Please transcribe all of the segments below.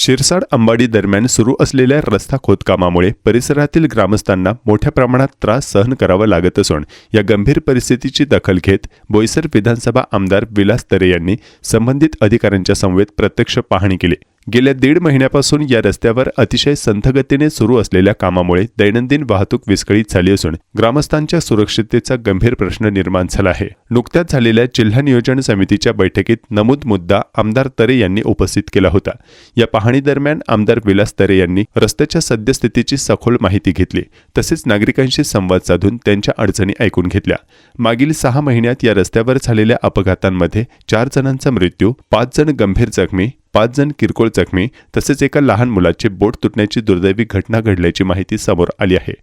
शिरसाड अंबाडी दरम्यान सुरू असलेल्या रस्ता खोदकामामुळे परिसरातील ग्रामस्थांना मोठ्या प्रमाणात त्रास सहन करावा लागत असून या गंभीर परिस्थितीची दखल घेत बोईसर विधानसभा आमदार विलास तरे यांनी संबंधित अधिकाऱ्यांच्या समवेत प्रत्यक्ष पाहणी केली. गेल्या दीड महिन्यापासून या रस्त्यावर अतिशय संथगतीने सुरू असलेल्या कामामुळे दैनंदिन वाहतूक विस्कळीत झाली असून ग्रामस्थांच्या सुरक्षिततेचा गंभीर प्रश्न निर्माण झाला आहे. नुकत्याच झालेल्या जिल्हा नियोजन समितीच्या बैठकीत नमूद मुद्दा आमदार तरे यांनी उपस्थित केला होता. या पाहणी दरम्यान आमदार विलास तरे यांनी रस्त्याच्या सद्यस्थितीची सखोल माहिती घेतली. तसेच नागरिकांशी संवाद साधून त्यांच्या अडचणी ऐकून घेतल्या. मागील सहा महिन्यात या रस्त्यावर झालेल्या अपघातांमध्ये चार जणांचा मृत्यू पाच जण गंभीर जखमी पाच जण किरकोळ जखमी तसेच एका लहान मुलाचे बोट तुटण्याची दुर्दैवी घटना घडल्याची माहिती समोर आली आहे.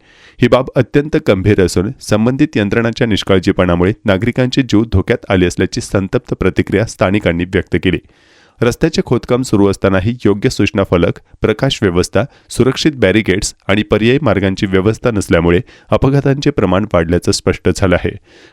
ही बाब अत्यंत गंभीर असून संबंधित यंत्रणांच्या निष्काळजीपणामुळे नागरिकांचे जीव धोक्यात आले असल्याची संतप्त प्रतिक्रिया स्थानिकांनी व्यक्त केली. रस्त्याचे खोदकाम सुरू असतानाही योग्य सूचना फलक प्रकाश व्यवस्था सुरक्षित बॅरिकेड्स आणि पर्यायी मार्गांची व्यवस्था नसल्यामुळे अपघातांचे प्रमाण वाढल्याचं स्पष्ट झालं आहे.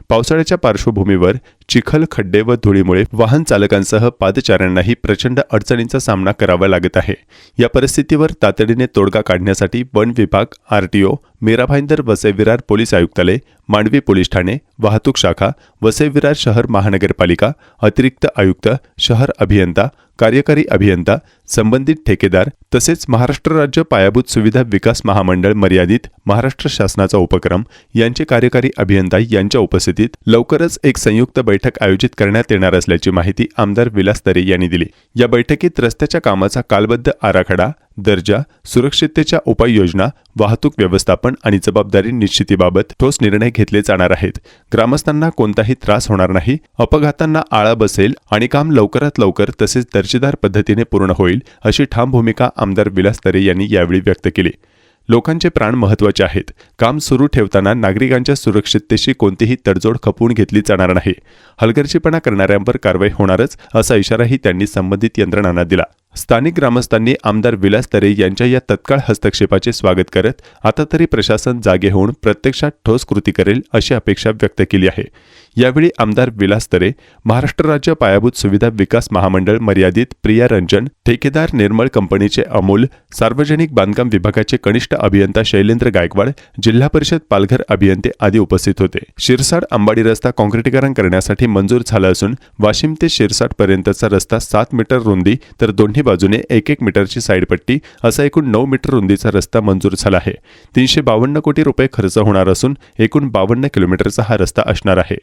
पावसाळ्याच्या पार्श्वभूमीवर चिखल खड्डे व धुळीमुळे वाहन चालकांसह पादचाऱ्यांनाही प्रचंड अडचणींचा सामना करावा लागत आहे. या परिस्थितीवर तातडीने तोडगा काढण्यासाठी वन विभाग आरटीओ मीरा भाईंदर वसई विरार पोलीस आयुक्तालय मांडवी पोलीस ठाणे वाहतूक शाखा वसई विरार शहर महानगरपालिका अतिरिक्त आयुक्त शहर अभियंता कार्यकारी अभियंता संबंधित ठेकेदार तसेच महाराष्ट्र राज्य पायाभूत सुविधा विकास महामंडळ मर्यादित महाराष्ट्र शासनाचा उपक्रम यांचे कार्यकारी अभियंता यांच्या उपस्थितीत लवकरच एक संयुक्त बैठक आयोजित करण्यात येणार असल्याची माहिती आमदार विलास तरे यांनी दिली. या बैठकीत रस्त्याच्या कामाचा कालबद्ध आराखडा दर्जा सुरक्षिततेच्या उपाययोजना वाहतूक व्यवस्थापन आणि जबाबदारी निश्चितीबाबत ठोस निर्णय घेतले जाणार आहेत. ग्रामस्थांना कोणताही त्रास होणार नाही अपघातांना आळा बसेल आणि काम लवकरात लवकर तसेच दर्जेदार पद्धतीने पूर्ण होईल अशी ठाम भूमिका आमदार विलास तरे यांनी यावेळी व्यक्त केली. लोकांचे प्राण महत्त्वाचे आहेत. काम सुरू ठेवताना नागरिकांच्या सुरक्षिततेशी कोणतीही तडजोड खपवून घेतली जाणार नाही. हलगर्जीपणा करणाऱ्यांवर कारवाई होणारच असा इशाराही त्यांनी संबंधित यंत्रणांना दिला. स्थानिक ग्रामस्थांनी आमदार विलास तरे यांच्या या तत्काळ हस्तक्षेपाचे स्वागत करत आता तरी प्रशासन जागे होऊन प्रत्यक्षात ठोस कृती करेल अशी अपेक्षा व्यक्त केली आहे. यावेळी आमदार विलास तरे महाराष्ट्र राज्य पायाभूत सुविधा विकास महामंडळ मर्यादित प्रिया रंजन ठेकेदार निर्मळ कंपनीचे अमूल सार्वजनिक बांधकाम विभागाचे कनिष्ठ अभियंता शैलेंद्र गायकवाड जिल्हा परिषद पालघर अभियंते आदी उपस्थित होते. शिरसाड अंबाडी रस्ता काँक्रिटीकरण करण्यासाठी मंजूर झाला असून वाशिम ते शिरसाड पर्यंतचा रस्ता सात मीटर रुंदी तर दोन्ही बाजूने एक एक मीटरची साईडपट्टी असा एकूण नऊ मीटर रुंदीचा रस्ता मंजूर झाला आहे. तीनशे बावन्न कोटी रुपये खर्च होणार असून एकूण बावन्न किलोमीटरचा हा रस्ता असणार आहे.